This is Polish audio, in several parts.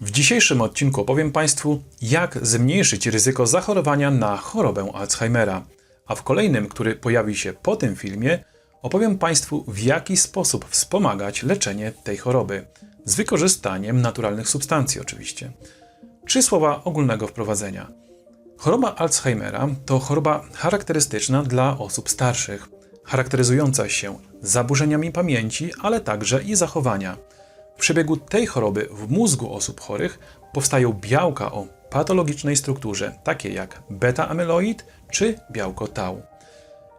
W dzisiejszym odcinku opowiem Państwu, jak zmniejszyć ryzyko zachorowania na chorobę Alzheimera, a w kolejnym, który pojawi się po tym filmie, opowiem Państwu, w jaki sposób wspomagać leczenie tej choroby, z wykorzystaniem naturalnych substancji oczywiście. Trzy słowa ogólnego wprowadzenia. Choroba Alzheimera to choroba charakterystyczna dla osób starszych, charakteryzująca się zaburzeniami pamięci, ale także i zachowania. Przebiegu tej choroby w mózgu osób chorych powstają białka o patologicznej strukturze, takie jak beta-amyloid czy białko tau.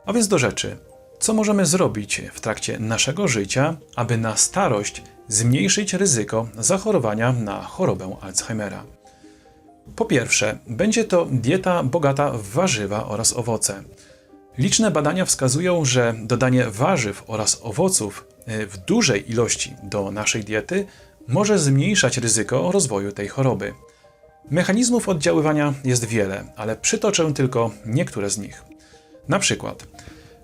A więc do rzeczy. Co możemy zrobić w trakcie naszego życia, aby na starość zmniejszyć ryzyko zachorowania na chorobę Alzheimera? Po pierwsze, będzie to dieta bogata w warzywa oraz owoce. Liczne badania wskazują, że dodanie warzyw oraz owoców w dużej ilości do naszej diety może zmniejszać ryzyko rozwoju tej choroby. Mechanizmów oddziaływania jest wiele, ale przytoczę tylko niektóre z nich. Na przykład,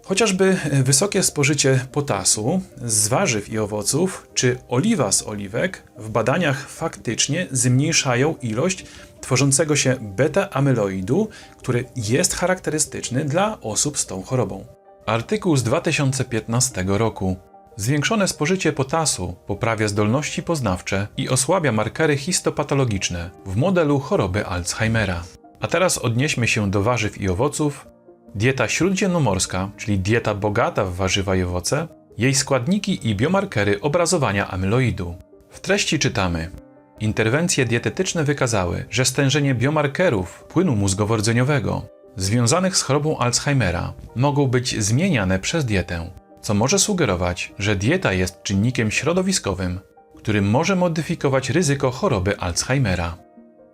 chociażby wysokie spożycie potasu z warzyw i owoców, czy oliwa z oliwek w badaniach faktycznie zmniejszają ilość tworzącego się beta-amyloidu, który jest charakterystyczny dla osób z tą chorobą. Artykuł z 2015 roku. Zwiększone spożycie potasu poprawia zdolności poznawcze i osłabia markery histopatologiczne w modelu choroby Alzheimera. A teraz odnieśmy się do warzyw i owoców. Dieta śródziemnomorska, czyli dieta bogata w warzywa i owoce, jej składniki i biomarkery obrazowania amyloidu. W treści czytamy: Interwencje dietetyczne wykazały, że stężenie biomarkerów płynu mózgowo-rdzeniowego związanych z chorobą Alzheimera mogą być zmieniane przez dietę, co może sugerować, że dieta jest czynnikiem środowiskowym, który może modyfikować ryzyko choroby Alzheimera.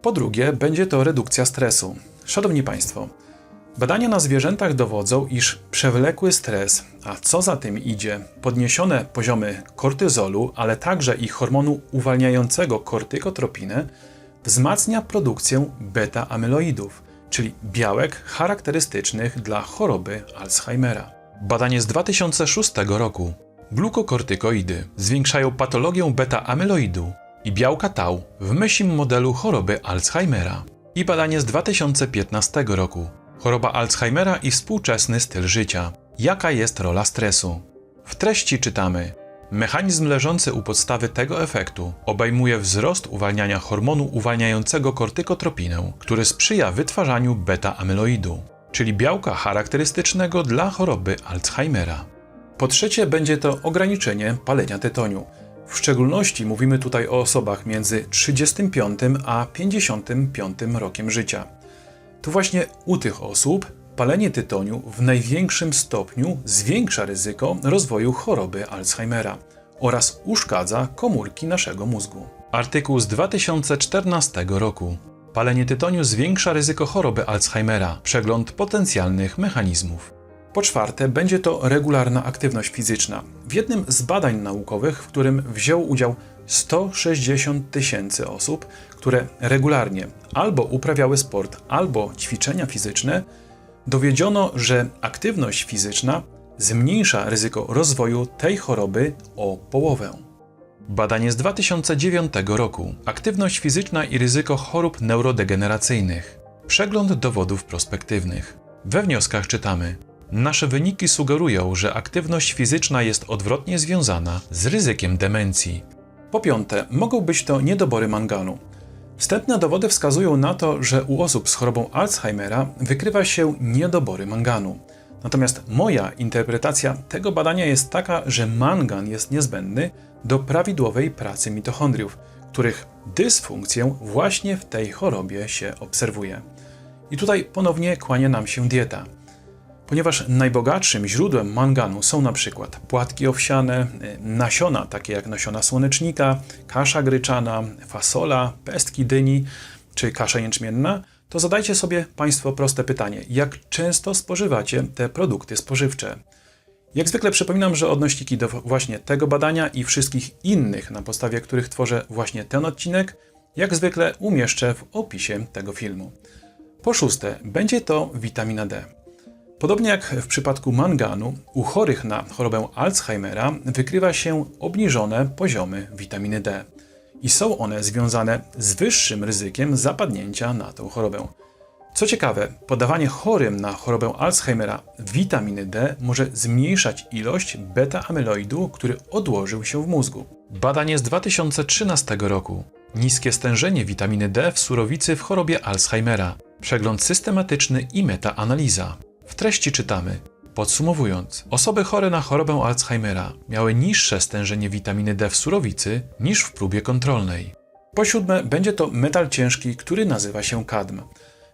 Po drugie, będzie to redukcja stresu. Szanowni Państwo, Badania na zwierzętach dowodzą, iż przewlekły stres, a co za tym idzie, podniesione poziomy kortyzolu, ale także i hormonu uwalniającego kortykotropinę, wzmacnia produkcję beta-amyloidów, czyli białek charakterystycznych dla choroby Alzheimera. Badanie z 2006 roku. Glukokortykoidy zwiększają patologię beta-amyloidu i białka tau w myślim modelu choroby Alzheimera. I badanie z 2015 roku. Choroba Alzheimera i współczesny styl życia. Jaka jest rola stresu? W treści czytamy: Mechanizm leżący u podstawy tego efektu obejmuje wzrost uwalniania hormonu uwalniającego kortykotropinę, który sprzyja wytwarzaniu beta-amyloidu, czyli białka charakterystycznego dla choroby Alzheimera. Po trzecie, będzie to ograniczenie palenia tytoniu. W szczególności mówimy tutaj o osobach między 35 a 55 rokiem życia. To właśnie u tych osób palenie tytoniu w największym stopniu zwiększa ryzyko rozwoju choroby Alzheimera oraz uszkadza komórki naszego mózgu. Artykuł z 2014 roku. Palenie tytoniu zwiększa ryzyko choroby Alzheimera. Przegląd potencjalnych mechanizmów. Po czwarte, będzie to regularna aktywność fizyczna. W jednym z badań naukowych, w którym wziął udział 160 tysięcy osób, które regularnie albo uprawiały sport, albo ćwiczenia fizyczne, dowiedziono, że aktywność fizyczna zmniejsza ryzyko rozwoju tej choroby o połowę. Badanie z 2009 roku. Aktywność fizyczna i ryzyko chorób neurodegeneracyjnych. Przegląd dowodów prospektywnych. We wnioskach czytamy: Nasze wyniki sugerują, że aktywność fizyczna jest odwrotnie związana z ryzykiem demencji. Po piąte, mogą być to niedobory manganu. Wstępne dowody wskazują na to, że u osób z chorobą Alzheimera wykrywa się niedobory manganu. Natomiast moja interpretacja tego badania jest taka, że mangan jest niezbędny do prawidłowej pracy mitochondriów, których dysfunkcję właśnie w tej chorobie się obserwuje. I tutaj ponownie kłania nam się dieta. Ponieważ najbogatszym źródłem manganu są na przykład płatki owsiane, y, nasiona takie jak nasiona słonecznika, kasza gryczana, fasola, pestki dyni czy kasza jęczmienna, to zadajcie sobie Państwo proste pytanie: jak często spożywacie te produkty spożywcze? Jak zwykle przypominam, że odnośniki do właśnie tego badania i wszystkich innych, na podstawie których tworzę właśnie ten odcinek, jak zwykle umieszczę w opisie tego filmu. Po szóste, będzie to witamina D. Podobnie jak w przypadku manganu, u chorych na chorobę Alzheimera wykrywa się obniżone poziomy witaminy D. i są one związane z wyższym ryzykiem zapadnięcia na tą chorobę. Co ciekawe, podawanie chorym na chorobę Alzheimera witaminy D może zmniejszać ilość beta-amyloidu, który odłożył się w mózgu. Badanie z 2013 roku. Niskie stężenie witaminy D w surowicy w chorobie Alzheimera. Przegląd systematyczny i metaanaliza. W treści czytamy: Podsumowując, osoby chore na chorobę Alzheimera miały niższe stężenie witaminy D w surowicy niż w próbie kontrolnej. Po siódme, będzie to metal ciężki, który nazywa się kadm.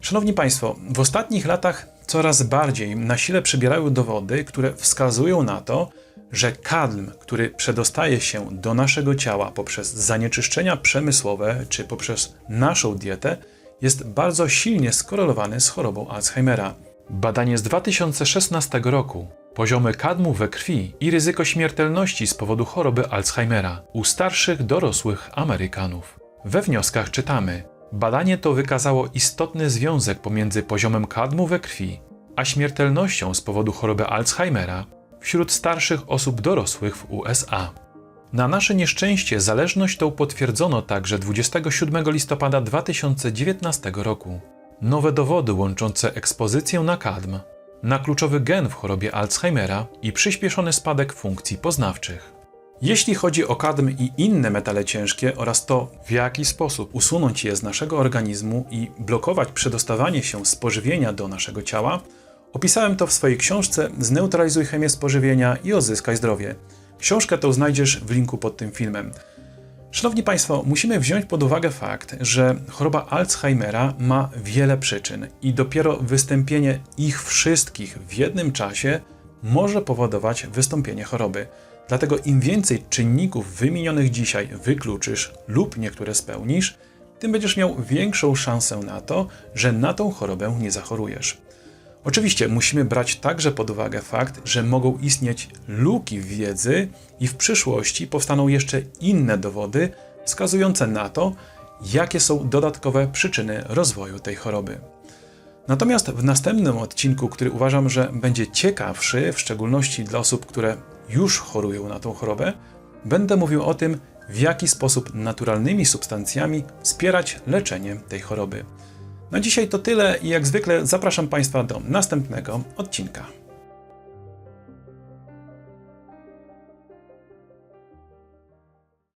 Szanowni Państwo, w ostatnich latach coraz bardziej na sile przybierały dowody, które wskazują na to, że kadm, który przedostaje się do naszego ciała poprzez zanieczyszczenia przemysłowe czy poprzez naszą dietę, jest bardzo silnie skorelowany z chorobą Alzheimera. Badanie z 2016 roku. Poziomy kadmu we krwi i ryzyko śmiertelności z powodu choroby Alzheimera u starszych dorosłych Amerykanów. We wnioskach czytamy: Badanie to wykazało istotny związek pomiędzy poziomem kadmu we krwi a śmiertelnością z powodu choroby Alzheimera wśród starszych osób dorosłych w USA. Na nasze nieszczęście zależność tą potwierdzono także 27 listopada 2019 roku. Nowe dowody łączące ekspozycję na kadm, na kluczowy gen w chorobie Alzheimera i przyspieszony spadek funkcji poznawczych. Jeśli chodzi o kadm i inne metale ciężkie oraz to, w jaki sposób usunąć je z naszego organizmu i blokować przedostawanie się spożywienia do naszego ciała, opisałem to w swojej książce Zneutralizuj chemię spożywienia i odzyskaj zdrowie. Książkę tą znajdziesz w linku pod tym filmem. Szanowni Państwo, musimy wziąć pod uwagę fakt, że choroba Alzheimera ma wiele przyczyn i dopiero wystąpienie ich wszystkich w jednym czasie może powodować wystąpienie choroby. Dlatego im więcej czynników wymienionych dzisiaj wykluczysz lub niektóre spełnisz, tym będziesz miał większą szansę na to, że na tą chorobę nie zachorujesz. Oczywiście musimy brać także pod uwagę fakt, że mogą istnieć luki w wiedzy i w przyszłości powstaną jeszcze inne dowody wskazujące na to, jakie są dodatkowe przyczyny rozwoju tej choroby. Natomiast w następnym odcinku, który uważam, że będzie ciekawszy, w szczególności dla osób, które już chorują na tą chorobę, będę mówił o tym, w jaki sposób naturalnymi substancjami wspierać leczenie tej choroby. Na dzisiaj to tyle i jak zwykle zapraszam Państwa do następnego odcinka.